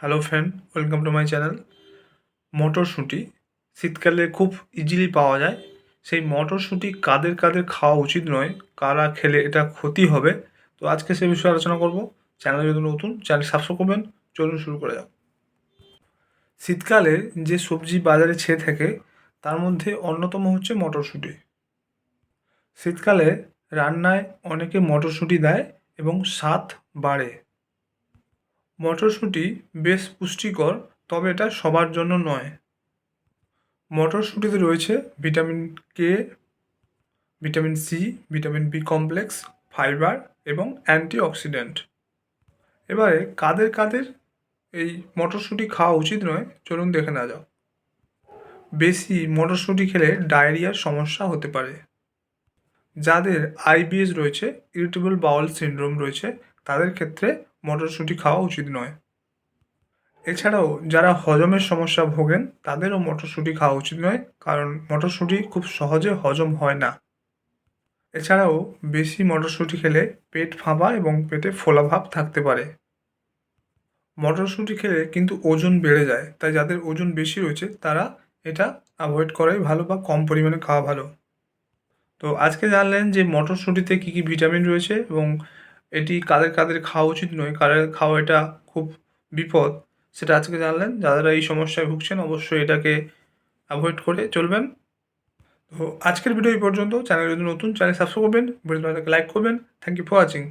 Hello friend welcome to my channel মটরশুঁটি শীতকালে খুব ইজিলি পাওয়া যায়। সেই মটরশুঁটি কাদের কাদের খাওয়া উচিত নয়, কারা খেলে এটা ক্ষতি হবে, তো আজকে সে বিষয়ে আলোচনা করব। চ্যানেল যদি নতুন চ্যানেল সাবস্ক্রাইব করবেন, চলুন শুরু করে যাও শীতকালে যে সবজি বাজারে ছেয়ে থাকে, তার মধ্যে অন্যতম হচ্ছে মটরশুঁটি শীতকালে রান্নায় অনেকে মটরশুঁটি দেয় এবং স্বাদ বাড়ে। মটরশুঁটি বেশ পুষ্টিকর, তবে এটা সবার জন্য নয়। মটরশুঁটিতে রয়েছে vitamin K vitamin C vitamin B complex, fibre এবং অ্যান্টিঅক্সিডেন্ট। এবারে কাদের কাদের এই মটরশুঁটি খাওয়া উচিত নয়, চলুন দেখে না যাও বেশি মটরশুঁটি খেলে ডায়রিয়ার সমস্যা হতে পারে। যাদের আইবিএস রয়েছে, ইরিটেবল বাউল সিন্ড্রোম রয়েছে তাদের ক্ষেত্রে মটরশুঁটি খাওয়া উচিত নয়। এছাড়াও যারা হজমের সমস্যা ভোগেন, তাদেরও মটরশুঁটি খাওয়া উচিত নয়, কারণ মটরশুঁটি খুব সহজে হজম হয় না। এছাড়াও বেশি মটরশুঁটি খেলে পেট ফাঁপা এবং পেটে ফোলাভাব থাকতে পারে। মটরশুঁটি খেলে কিন্তু ওজন বেড়ে যায়, তাই যাদের ওজন বেশি রয়েছে, তারা এটা অ্যাভয়েড করাই ভালো বা কম পরিমাণে খাওয়া ভালো। তো আজকে জানলেন যে মটরশুঁটিতে কী কী ভিটামিন রয়েছে এবং এটি কাদের কাদের খাওয়া উচিত নয়, কাদের খাওয়া এটা খুব বিপদ, সেটা আজকে জানলেন। যারা এই সমস্যায় ভুগছেন, অবশ্যই এটাকে অ্যাভয়েড করে চলবেন। তো আজকের ভিডিও এই পর্যন্ত। চ্যানেল যদি নতুন, চ্যানেল সাবস্ক্রাইব করবেন। ভিডিওটাকে লাইক করবেন। Thank you for watching